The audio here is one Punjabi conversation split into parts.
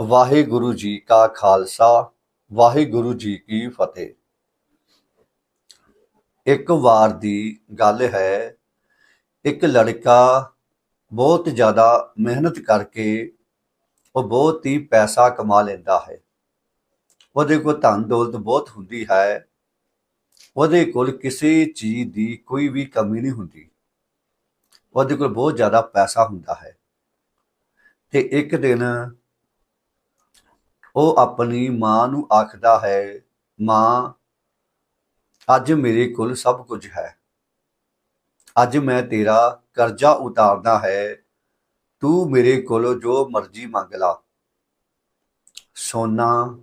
ਵਾਹਿਗੁਰੂ ਜੀ ਕਾ ਖਾਲਸਾ, ਵਾਹਿਗੁਰੂ ਜੀ ਕੀ ਫਤਿਹ। ਇੱਕ ਵਾਰ ਦੀ ਗੱਲ ਹੈ, ਇੱਕ ਲੜਕਾ ਬਹੁਤ ਜ਼ਿਆਦਾ ਮਿਹਨਤ ਕਰਕੇ ਉਹ ਬਹੁਤ ਹੀ ਪੈਸਾ ਕਮਾ ਲੈਂਦਾ ਹੈ। ਉਹਦੇ ਕੋਲ ਧਨ ਦੌਲਤ ਬਹੁਤ ਹੁੰਦੀ ਹੈ, ਉਹਦੇ ਕੋਲ ਕਿਸੇ ਚੀਜ਼ ਦੀ ਕੋਈ ਵੀ ਕਮੀ ਨਹੀਂ ਹੁੰਦੀ। ਉਹਦੇ ਕੋਲ ਬਹੁਤ ਜ਼ਿਆਦਾ ਪੈਸਾ ਹੁੰਦਾ ਹੈ। ਤੇ ਇੱਕ ਦਿਨ ਉਹ ਆਪਣੀ ਮਾਂ ਨੂੰ ਆਖਦਾ ਹੈ, ਮਾਂ, ਅੱਜ ਮੇਰੇ ਕੋਲ ਸਭ ਕੁਝ ਹੈ। ਅੱਜ ਮੈਂ ਤੇਰਾ ਕਰਜ਼ਾ ਉਤਾਰਦਾ ਹੈ। ਤੂੰ ਮੇਰੇ ਕੋਲੋਂ ਜੋ ਮਰਜ਼ੀ ਮੰਗ ਲਾ। ਸੋਨਾ,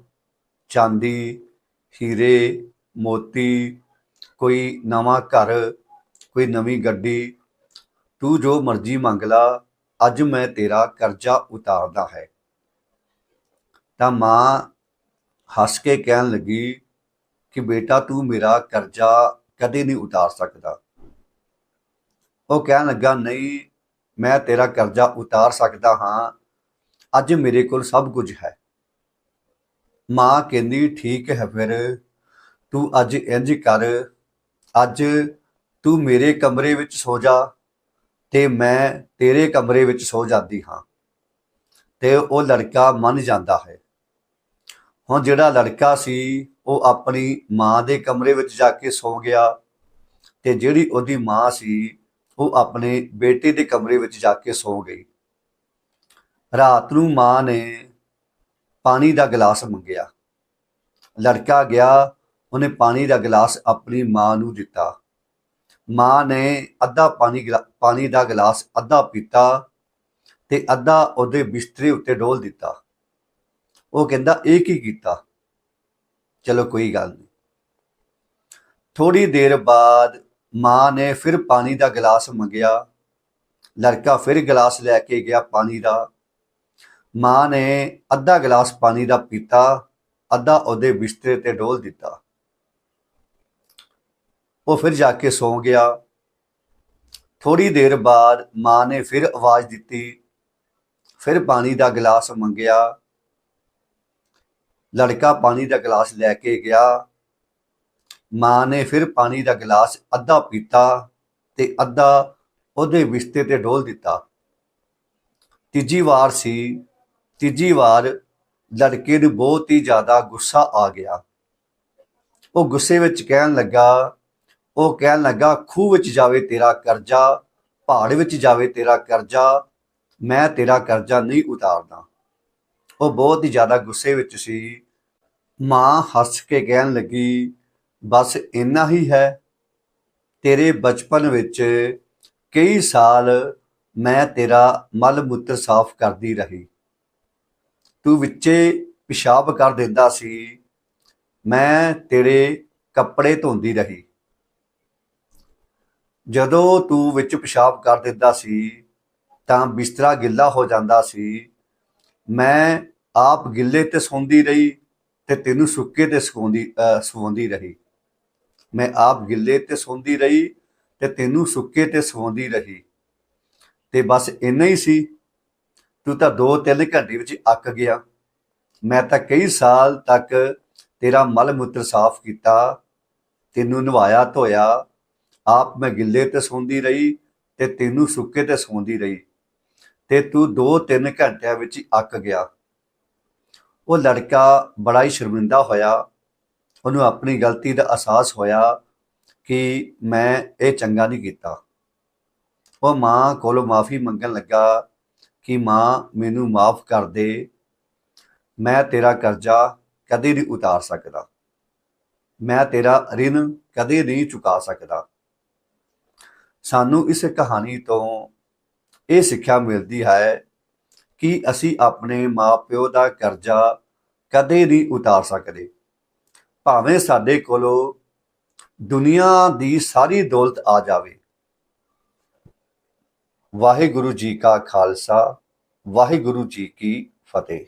ਚਾਂਦੀ, ਹੀਰੇ, ਮੋਤੀ, ਕੋਈ ਨਵਾਂ ਘਰ, ਕੋਈ ਨਵੀਂ ਗੱਡੀ, ਤੂੰ ਜੋ ਮਰਜ਼ੀ ਮੰਗ ਲਾ, ਅੱਜ ਮੈਂ ਤੇਰਾ ਕਰਜ਼ਾ ਉਤਾਰਦਾ ਹੈ। ਤਾਂ ਮਾਂ ਹੱਸ ਕੇ ਕਹਿਣ ਲੱਗੀ ਕਿ ਬੇਟਾ ਤੂੰ ਮੇਰਾ ਕਰਜ਼ਾ ਕਦੇ ਨਹੀਂ ਉਤਾਰ ਸਕਦਾ। ਉਹ ਕਹਿਣ ਲੱਗਾ, ਨਹੀਂ, ਮੈਂ ਤੇਰਾ ਕਰਜ਼ਾ ਉਤਾਰ ਸਕਦਾ ਹਾਂ। ਅੱਜ ਮੇਰੇ ਕੋਲ ਸਭ ਕੁਝ ਹੈ। ਮਾਂ ਕਹਿੰਦੀ, ਠੀਕ ਹੈ ਫਿਰ, ਤੂੰ ਅੱਜ ਇੰਜ ਕਰ। ਅੱਜ ਤੂੰ ਮੇਰੇ ਕਮਰੇ ਵਿੱਚ ਸੋ ਜਾ ਤੇ ਮੈਂ ਤੇਰੇ ਕਮਰੇ ਵਿੱਚ ਸੋ ਜਾਂਦੀ ਹਾਂ ਤੇ ਉਹ ਲੜਕਾ ਮੰਨ ਜਾਂਦਾ ਹੈ। ਹੁਣ ਜਿਹੜਾ ਲੜਕਾ ਸੀ, ਉਹ ਆਪਣੀ ਮਾਂ ਦੇ ਕਮਰੇ ਵਿੱਚ ਜਾ ਕੇ ਸੌ ਗਿਆ ਤੇ ਜਿਹੜੀ ਉਹਦੀ ਮਾਂ ਸੀ, ਉਹ ਆਪਣੇ ਬੇਟੇ ਦੇ ਕਮਰੇ ਵਿੱਚ ਜਾ ਕੇ ਸੌ ਗਈ। ਰਾਤ ਨੂੰ ਮਾਂ ਨੇ ਪਾਣੀ ਦਾ ਗਲਾਸ ਮੰਗਿਆ। ਲੜਕਾ ਗਿਆ, ਉਹਨੇ ਪਾਣੀ ਦਾ ਗਲਾਸ ਆਪਣੀ ਮਾਂ ਨੂੰ ਦਿੱਤਾ। ਮਾਂ ਨੇ ਅੱਧਾ ਪਾਣੀ ਗਲਾ- ਪਾਣੀ ਦਾ ਗਲਾਸ ਅੱਧਾ ਪੀਤਾ ਤੇ ਅੱਧਾ ਉਹਦੇ ਬਿਸਤਰੇ ਉੱਤੇ ਡੋਲ ਦਿੱਤਾ। ਉਹ ਕਹਿੰਦਾ ਇਹ ਕੀ ਕੀਤਾ। ਚਲੋ ਕੋਈ ਗੱਲ ਨਹੀਂ। ਥੋੜੀ ਦੇਰ ਬਾਅਦ ਮਾਂ ਨੇ ਫਿਰ ਪਾਣੀ ਦਾ ਗਲਾਸ ਮੰਗਿਆ। ਲੜਕਾ ਫਿਰ ਗਲਾਸ ਲੈ ਕੇ ਗਿਆ ਪਾਣੀ ਦਾ। ਮਾਂ ਨੇ ਅੱਧਾ ਗਲਾਸ ਪਾਣੀ ਦਾ ਪੀਤਾ, ਅੱਧਾ ਉਹਦੇ ਬਿਸਤਰੇ ਤੇ ਡੋਲ ਦਿੱਤਾ। ਉਹ ਫਿਰ ਜਾ ਕੇ ਸੌਂ ਗਿਆ। ਥੋੜੀ ਦੇਰ ਬਾਅਦ ਮਾਂ ਨੇ ਫਿਰ ਆਵਾਜ਼ ਦਿੱਤੀ। ਫਿਰ ਪਾਣੀ ਦਾ ਗਲਾਸ ਮੰਗਿਆ। ਲੜਕਾ ਪਾਣੀ ਦਾ ਗਲਾਸ ਲੈ ਕੇ ਗਿਆ। ਮਾਂ ਨੇ ਫਿਰ ਪਾਣੀ ਦਾ ਗਲਾਸ ਅੱਧਾ ਪੀਤਾ ਤੇ ਅੱਧਾ ਉਹਦੇ ਵਿਸ਼ਤੇ ਤੇ ਡੋਲ ਦਿੱਤਾ। ਤੀਜੀ ਵਾਰ ਸੀ, ਤੀਜੀ ਵਾਰ ਲੜਕੇ ਨੂੰ ਬਹੁਤ ਹੀ ਜ਼ਿਆਦਾ ਗੁੱਸਾ ਆ ਗਿਆ। ਉਹ ਗੁੱਸੇ ਵਿੱਚ ਕਹਿਣ ਲੱਗਾ, ਉਹ ਕਹਿਣ ਲੱਗਾ, ਖੂਹ ਵਿੱਚ ਜਾਵੇ ਤੇਰਾ ਕਰਜ਼ਾ, ਪਹਾੜ ਵਿੱਚ ਜਾਵੇ ਤੇਰਾ ਕਰਜ਼ਾ, ਮੈਂ ਤੇਰਾ ਕਰਜ਼ਾ ਨਹੀਂ ਉਤਾਰਦਾ। ਉਹ ਬਹੁਤ ਹੀ ਜ਼ਿਆਦਾ ਗੁੱਸੇ ਵਿੱਚ ਸੀ। ਮਾਂ ਹੱਸ ਕੇ ਕਹਿਣ ਲੱਗੀ, ਬਸ ਇੰਨਾ ਹੀ ਹੈ। ਤੇਰੇ ਬਚਪਨ ਵਿੱਚ ਕਈ ਸਾਲ ਮੈਂ ਤੇਰਾ ਮਲ ਮੂਤਰ ਸਾਫ਼ ਕਰਦੀ ਰਹੀ। ਤੂੰ ਵਿੱਚੇ ਪਿਸ਼ਾਬ ਕਰ ਦਿੰਦਾ ਸੀ। ਮੈਂ ਤੇਰੇ ਕੱਪੜੇ ਧੋਂਦੀ ਰਹੀ। ਜਦੋਂ ਤੂੰ ਵਿੱਚ ਪਿਸ਼ਾਬ ਕਰ ਦਿੰਦਾ ਸੀ, ਤਾਂ ਬਿਸਤਰਾ ਗਿੱਲਾ ਹੋ ਜਾਂਦਾ ਸੀ। ਮੈਂ ਆਪ ਗਿੱਲੇ ਤੇ ਸੌਂਦੀ ਰਹੀ ਤੇ ਤੈਨੂੰ ਸੁੱਕੇ ਤੇ ਸੌਂਦੀ, ਅਹ, ਸੌਂਦੀ ਰਹੀ। ਮੈਂ ਆਪ ਗਿੱਲੇ ਤੇ ਸੌਂਦੀ ਰਹੀ ਤੇ ਤੈਨੂੰ ਸੁੱਕੇ ਤੇ ਸੌਂਦੀ ਰਹੀ। ਤੇ ਬਸ ਇੰਨਾ ਹੀ ਸੀ। ਤੂੰ ਤਾਂ 2-3 ਘੰਟੇ ਵਿੱਚ ਅੱਕ ਗਿਆ। ਮੈਂ ਤਾਂ ਕਈ ਸਾਲ ਤੱਕ ਤੇਰਾ ਮਲ ਮੂਤਰ ਸਾਫ਼ ਕੀਤਾ, ਤੈਨੂੰ ਨਵਾਇਆ ਧੋਇਆ। ਆਪ ਮੈਂ ਗਿੱਲੇ ਤੇ ਸੌਂਦੀ ਰਹੀ ਤੇ ਤੈਨੂੰ ਸੁੱਕੇ ਤੇ ਸੌਂਦੀ ਰਹੀ। ਤੇ ਤੂੰ 2-3 ਘੰਟਿਆਂ ਵਿੱਚ ਹੀ ਅੱਕ ਗਿਆ। ਉਹ ਲੜਕਾ ਬੜਾ ਹੀ ਸ਼ਰਮਿੰਦਾ ਹੋਇਆ, ਉਹਨੂੰ ਆਪਣੀ ਗਲਤੀ ਦਾ ਅਹਿਸਾਸ ਹੋਇਆ ਕਿ ਮੈਂ ਇਹ ਚੰਗਾ ਨਹੀਂ ਕੀਤਾ। ਉਹ ਮਾਂ ਕੋਲੋਂ ਮਾਫੀ ਮੰਗਣ ਲੱਗਾ ਕਿ ਮਾਂ ਮੈਨੂੰ ਮਾਫ ਕਰ ਦੇ, ਮੈਂ ਤੇਰਾ ਕਰਜ਼ਾ ਕਦੇ ਨਹੀਂ ਉਤਾਰ ਸਕਦਾ। ਮੈਂ ਤੇਰਾ ਰਿਣ ਕਦੇ ਨਹੀਂ ਚੁਕਾ ਸਕਦਾ। ਸਾਨੂੰ ਇਸ ਕਹਾਣੀ ਤੋਂ ਇਹ ਸਿੱਖਿਆ ਮਿਲਦੀ ਹੈ ਕਿ ਅਸੀਂ ਆਪਣੇ ਮਾਪਿਓ ਦਾ ਕਰਜ਼ਾ ਕਦੇ ਨਹੀਂ ਉਤਾਰ ਸਕਦੇ। ਭਾਵੇਂ ਸਾਡੇ ਕੋਲੋਂ ਦੁਨੀਆ ਦੀ ਸਾਰੀ ਦੌਲਤ ਆ ਜਾਵੇ। ਵਾਹਿਗੁਰੂ ਜੀ ਕਾ ਖਾਲਸਾ, ਵਾਹਿਗੁਰੂ ਜੀ ਕੀ ਫਤਿਹ।